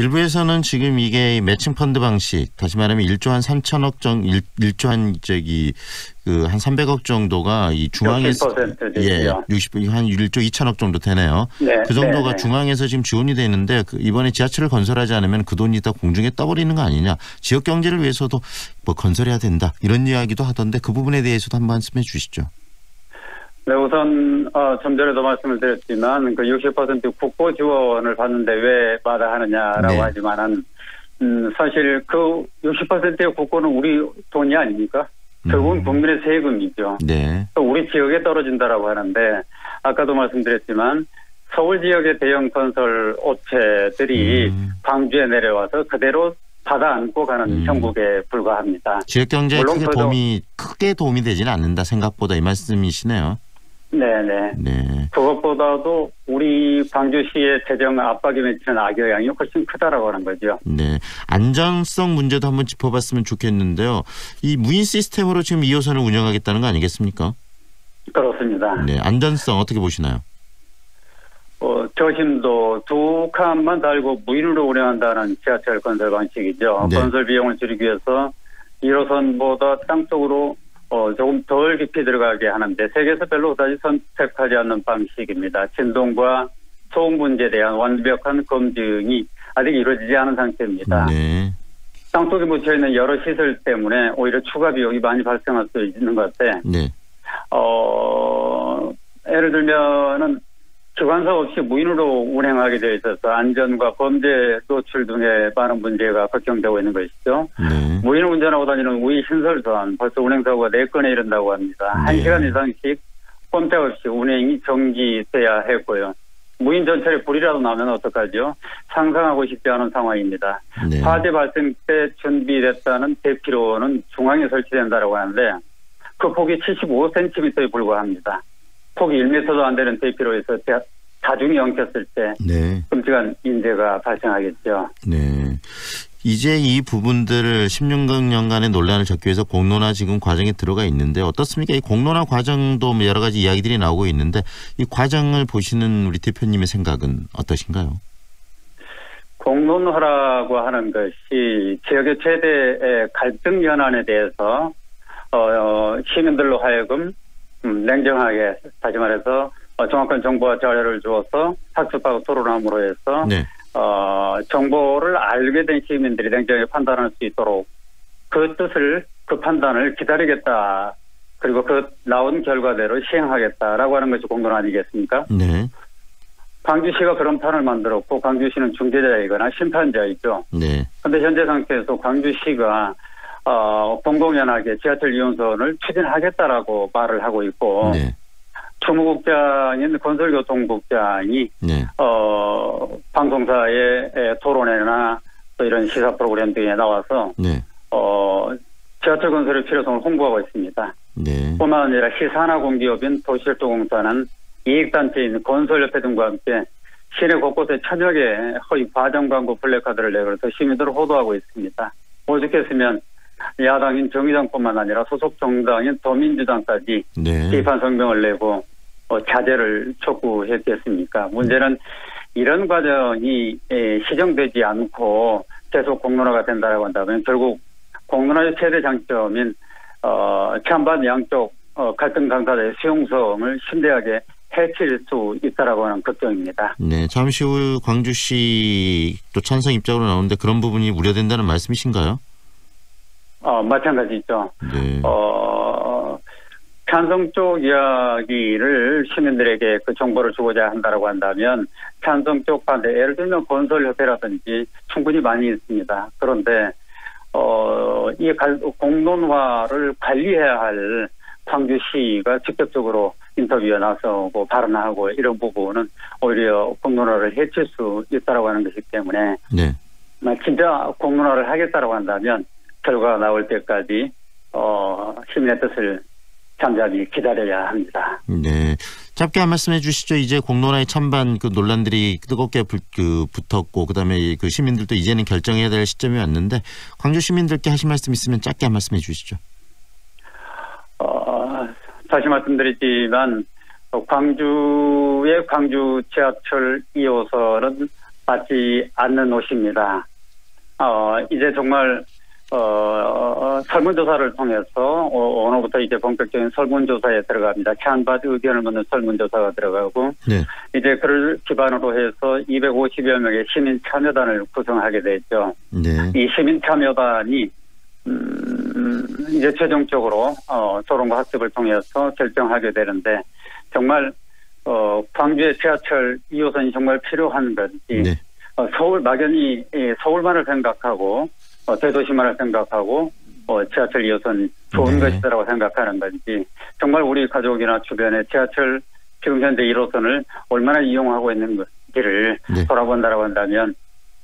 일부에서는 지금 이게 매칭 펀드 방식, 다시 말하면 1조 한 3천억 정 1, 1조 한 저기 그한 300억 정도가 이 중앙에서 60% 예, 되죠. 60한 1조 2천억 정도 되네요. 네, 그 정도가 네, 네. 중앙에서 지금 지원이 되는데 그 이번에 지하철을 건설하지 않으면 그 돈이 다 공중에 떠버리는 거 아니냐. 지역 경제를 위해서도 뭐 건설해야 된다. 이런 이야기도 하던데 그 부분에 대해서도 한 말씀해 주시죠. 네, 우선 어, 좀 전에도 말씀을 드렸지만 그 60% 국고 지원을 받는데 왜 마다하느냐라고 네. 하지만은 음, 사실 그 60%의 국고는 우리 돈이 아닙니까? 결국은 음. 국민의 세금이죠. 네. 또 우리 지역에 떨어진다라고 하는데 아까도 말씀드렸지만 서울 지역의 대형 건설 업체들이 음. 광주에 내려와서 그대로 받아 안고 가는 음. 형국에 불과합니다. 지역 경제에 크게 도움이 크게 도움이 되지는 않는다 생각보다 이 말씀이시네요. 네네. 네. 그것보다도 우리 광주시의 재정 압박이 미치는 악영향이 훨씬 크다라고 하는 거죠. 네. 안전성 문제도 한번 짚어봤으면 좋겠는데요. 이 무인 시스템으로 지금 2호선을 운영하겠다는 거 아니겠습니까? 그렇습니다. 네. 안전성 어떻게 보시나요? 어, 저심도 두 칸만 달고 무인으로 운영한다는 지하철 건설 방식이죠. 네. 건설 비용을 줄이기 위해서 1호선보다 땅속으로 어, 조금 덜 깊이 들어가게 하는데 세계에서 별로 그다지 선택하지 않는 방식입니다. 진동과 소음 문제에 대한 완벽한 검증이 아직 이루어지지 않은 상태입니다. 네. 땅속에 묻혀 있는 여러 시설 때문에 오히려 추가 비용이 많이 발생할 수 있는 것 같아. 네. 어, 예를 들면은 기관사 없이 무인으로 운행하게 되어 있어서 안전과 범죄 노출 등의 많은 문제가 걱정되고 있는 것이죠. 네. 무인 운전하고 다니는 우리 신설 또한 벌써 운행사고가 4건에 이른다고 합니다. 네. 1시간 이상씩 꼼짝없이 운행이 정지돼야 했고요. 무인 전철에 불이라도 나면 어떡하죠? 상상하고 싶지 않은 상황입니다. 네. 화재 발생 때 준비됐다는 대피로는 중앙에 설치된다고 하는데 그 폭이 75cm에 불과합니다. 폭이 1m도 안 되는 대피로에서 대- 다중이 엉켰을 때 네. 끔찍한 인재가 발생하겠죠. 네. 이제 이 부분들을 16년간의 논란을 적기 위해서 공론화 지금 과정에 들어가 있는데 어떻습니까? 이 공론화 과정도 뭐 여러 가지 이야기들이 나오고 있는데 이 과정을 보시는 우리 대표님의 생각은 어떠신가요? 공론화라고 하는 것이 지역의 최대의 갈등 연안에 대해서 어, 어, 시민들로 하여금 음, 냉정하게 다시 말해서 어, 정확한 정보와 자료를 주어서 학습하고 토론함으로 해서 네. 어, 정보를 알게 된 시민들이 냉정하게 판단할 수 있도록 그 뜻을 그 판단을 기다리겠다. 그리고 그 나온 결과대로 시행하겠다라고 하는 것이 공론 아니겠습니까? 네. 광주시가 그런 판을 만들었고 광주시는 중재자이거나 심판자이죠. 네. 그런데 현재 상태에서 광주시가 어, 공공연하게 지하철 이용선을 추진하겠다라고 말을 하고 있고 네. 주무국장인 건설교통국장이 네. 어, 방송사의 에, 토론회나 또 이런 시사 프로그램 등에 나와서 네. 어, 지하철 건설의 필요성을 홍보하고 있습니다. 네. 뿐만 아니라 시사나 공기업인 도시철도공사는 이익단체인 건설협회 등과 함께 시내 곳곳에 천여 개 허위 과정 광고 플래카드를 내걸어서 시민들을 호도하고 있습니다. 오죽했으면 야당인 정의당뿐만 아니라 소속 정당인 더민주당까지 네. 비판 성명을 내고 어, 자제를 촉구했겠습니까? 문제는 이런 과정이 에, 시정되지 않고 계속 공론화가 된다고 한다면 결국 공론화의 최대 장점인 어, 찬반 양쪽 어, 갈등 당사자의 수용성을 심대하게 해칠 수 있다라고 하는 걱정입니다. 네. 잠시 후 광주시 또 찬성 입장으로 나오는데 그런 부분이 우려된다는 말씀이신가요? 어, 마찬가지죠. 네. 어, 찬성 쪽 이야기를 시민들에게 그 정보를 주고자 한다라고 한다면 찬성 쪽 반대, 예를 들면 건설협회라든지 충분히 많이 있습니다. 그런데, 어, 이 갈- 공론화를 관리해야 할 광주시가 직접적으로 인터뷰에 나서고 발언하고 이런 부분은 오히려 공론화를 해칠 수 있다라고 하는 것이기 때문에 네. 만 진짜 공론화를 하겠다라고 한다면 결과가 나올 때까지 어, 시민의 뜻을 잠잠히 기다려야 합니다. 네. 짧게 한 말씀 해 주시죠. 이제 공론화의 찬반 그 논란들이 뜨겁게 불- 그 붙었고 그다음에 그 시민들도 이제는 결정해야 될 시점이 왔는데 광주 시민들께 하실 말씀 있으면 짧게 한 말씀 해 주시죠. 어, 다시 말씀드리지만 어, 광주의 광주 지하철 2호선은 받지 않는 옷입니다. 어, 이제 정말 어, 어, 설문조사를 통해서 어, 오늘부터 이제 본격적인 설문조사에 들어갑니다. 찬반 의견을 묻는 설문조사가 들어가고 네. 이제 그를 기반으로 해서 250여 명의 시민 참여단을 구성하게 됐죠. 네. 이 시민 참여단이 음, 이제 최종적으로 어, 토론과 학습을 통해서 결정하게 되는데 정말 어, 광주의 지하철 2호선이 정말 필요한 건지 네. 어, 서울 막연히 예, 서울만을 생각하고 어, 대도시만을 생각하고 어, 지하철 2호선 좋은 네. 것이라고 생각하는 건지 정말 우리 가족이나 주변에 지하철 지금 현재 1호선을 얼마나 이용하고 있는지를 네. 돌아본다라고 한다면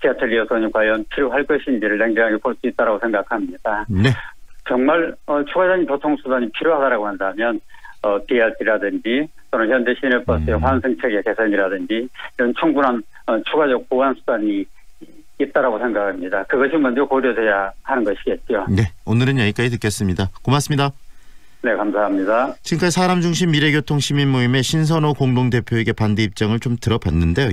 지하철 2호선이 과연 필요할 것인지를 냉정하게 볼 수 있다고 생각합니다. 네. 정말 어, 추가적인 교통수단이 필요하다고 한다면 어, BRT라든지 또는 현대 시내버스의 음. 환승체계 개선이라든지 이런 충분한 어, 추가적 보완 수단이 있다라고 생각합니다. 그것이 먼저 고려돼야 하는 것이겠죠. 네. 오늘은 여기까지 듣겠습니다. 고맙습니다. 네, 감사합니다. 지금까지 사람 중심 미래교통 시민 모임의 신선호 공동대표에게 반대 입장을 좀 들어봤는데요.